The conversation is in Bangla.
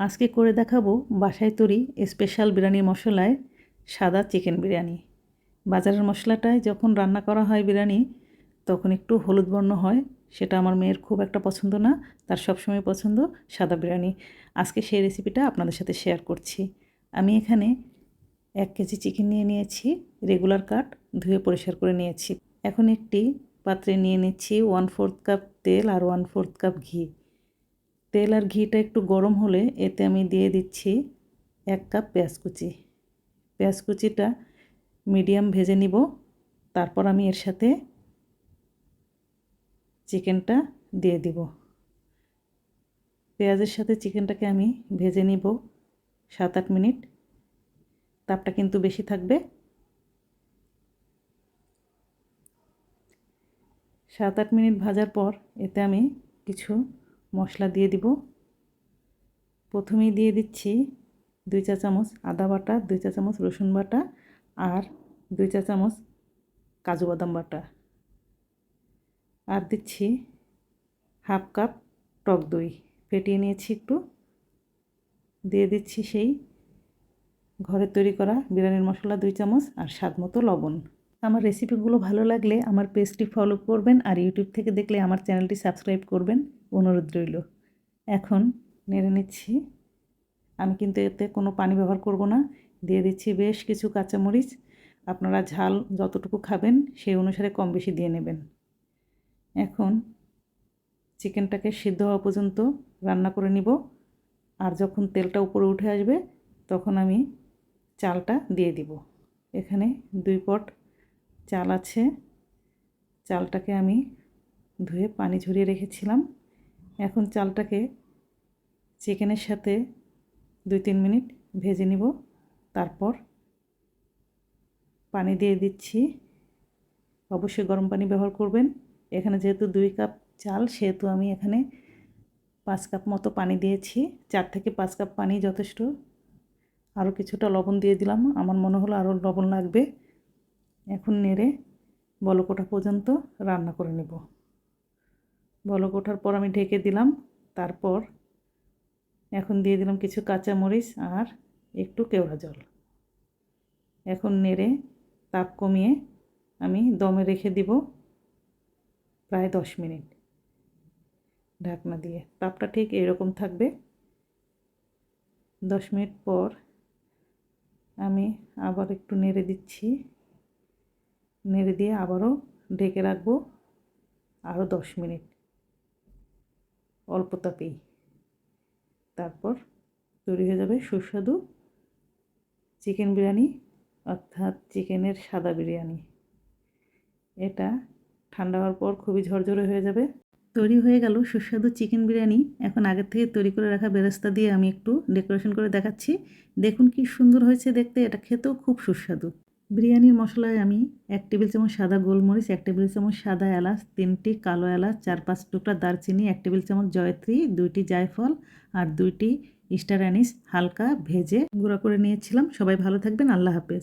আজকে করে দেখাবো বাসায় তৈরি স্পেশাল বিরিয়ানি মশলায় সাদা চিকেন বিরিয়ানি। বাজারের মশলাটায় যখন রান্না করা হয় বিরিয়ানি, তখন একটু হলুদ বর্ণ হয়, সেটা আমার মেয়ের খুব একটা পছন্দ না, তার সবসময় পছন্দ সাদা বিরিয়ানি। আজকে সেই রেসিপিটা আপনাদের সাথে শেয়ার করছি। আমি এখানে এক কেজি চিকেন নিয়ে নিয়েছি, রেগুলার কাট, ধুয়ে পরিষ্কার করে নিয়েছি। এখন একটি পাত্রে নিয়ে নিচ্ছি ওয়ান ফোর্থ কাপ তেল আর ওয়ান ফোর্থ কাপ ঘি। তেল আর ঘিটা একটু গরম হলে এতে আমি দিয়ে দিচ্ছি এক কাপ পেঁয়াজ কুচি। পেঁয়াজ কুচিটা মিডিয়াম ভেজে নিব, তারপর আমি এর সাথে চিকেনটা দিয়ে দিব। পেঁয়াজের সাথে চিকেনটাকে আমি ভেজে নিব সাত আট মিনিট। তাপটা কিন্তু বেশি থাকবে। সাত আট মিনিট ভাজার পর এতে আমি কিছু মশলা দিয়ে দিব। প্রথমেই দিয়ে দিচ্ছি দুই চা চামচ আদা বাটা, দুই চা চামচ রসুন বাটা আর দুই চা চামচ কাজু বাদাম বাটা। আর দিচ্ছি হাফ কাপ টক দই। ফেটিয়ে নিয়েছি একটু। দিয়ে দিচ্ছি সেই ঘরে তৈরি করা বিরিয়ানির মশলা দুই চামচ আর স্বাদ মতো লবণ। আমার রেসিপিগুলো ভালো লাগলে আমার পেজটি ফলো করবেন আর ইউটিউব থেকে দেখলে আমার চ্যানেলটি সাবস্ক্রাইব করবেন। অনুরোধ রইল। এখন নেড়ে নিচ্ছি। আমি কিন্তু এতে কোনো পানি ব্যবহার করব না। দিয়ে দিচ্ছি বেশ কিছু কাঁচামরিচ। আপনারা ঝাল যতটুকু খাবেন, সেই অনুসারে কম বেশি দিয়ে নেবেন। এখন চিকেনটাকে সিদ্ধ হওয়া পর্যন্ত রান্না করে নিব। আর যখন তেলটা উপরে উঠে আসবে, তখন আমি চালটা দিয়ে দিব। এখানে দুই পট চাল আছে। চালটাকে আমি ধুয়ে পানি ঝরিয়ে রেখেছিলাম। এখন চালটাকে চিকেনের সাথে দুই তিন মিনিট ভেজে নিব। তারপর পানি দিয়ে দিচ্ছি। অবশ্যই গরম পানি ব্যবহার করবেন। এখানে যেহেতু দুই কাপ চাল, সেহেতু আমি এখানে পাঁচ কাপ মতো পানি দিয়েছি। চার থেকে পাঁচ কাপ পানি যথেষ্ট। আরও কিছুটা লবণ দিয়ে দিলাম। আমার মনে হলো আরও লবণ লাগবে। এখন নেড়ে বলক ওঠা পর্যন্ত রান্না করে নেব। বলক ওঠার পর আমি ঢেকে দিলাম। তারপর এখন দিয়ে দিলাম কিছু কাঁচামরিচ আর একটু কেওড়া জল। এখন নেড়ে তাপ কমিয়ে আমি দমে রেখে দিব প্রায় দশ মিনিট ঢাকনা দিয়ে। তাপটা ঠিক এরকম থাকবে। দশ মিনিট পর আমি আবার একটু নেড়ে দিচ্ছি। নেড়ে দিয়ে আবারও ঢেকে রাখব আরও দশ মিনিট। অল্প তাপেই তারপর তৈরি হয়ে যাবে সুস্বাদু চিকেন বিরিয়ানি, অর্থাৎ চিকেনের সাদা বিরিয়ানি। এটা ঠান্ডা হওয়ার পর খুবই ঝরঝরে হয়ে যাবে। তৈরি হয়ে গেল সুস্বাদু চিকেন বিরিয়ানি। এখন আগের থেকে তৈরি করে রাখা বেরেস্তা দিয়ে আমি একটু ডেকোরেশন করে দেখাচ্ছি। দেখুন কি সুন্দর হয়েছে দেখতে, এটা খেতেও খুব সুস্বাদু। বিরিয়ানির মশলায় আমি এক টেবিল চামচ সাদা গোলমরিচ, এক টেবিল চামচ সাদা এলাচ, তিনটি কালো এলাচ, চার পাঁচ টুকরা দারচিনি, এক টেবিল চামচ জয়ত্রী, দুইটি জায়ফল আর দুইটি স্টার অ্যানিস হালকা ভেজে গুঁড়া করে নিয়েছিলাম। সবাই ভালো থাকবেন, আল্লাহ হাফেজ।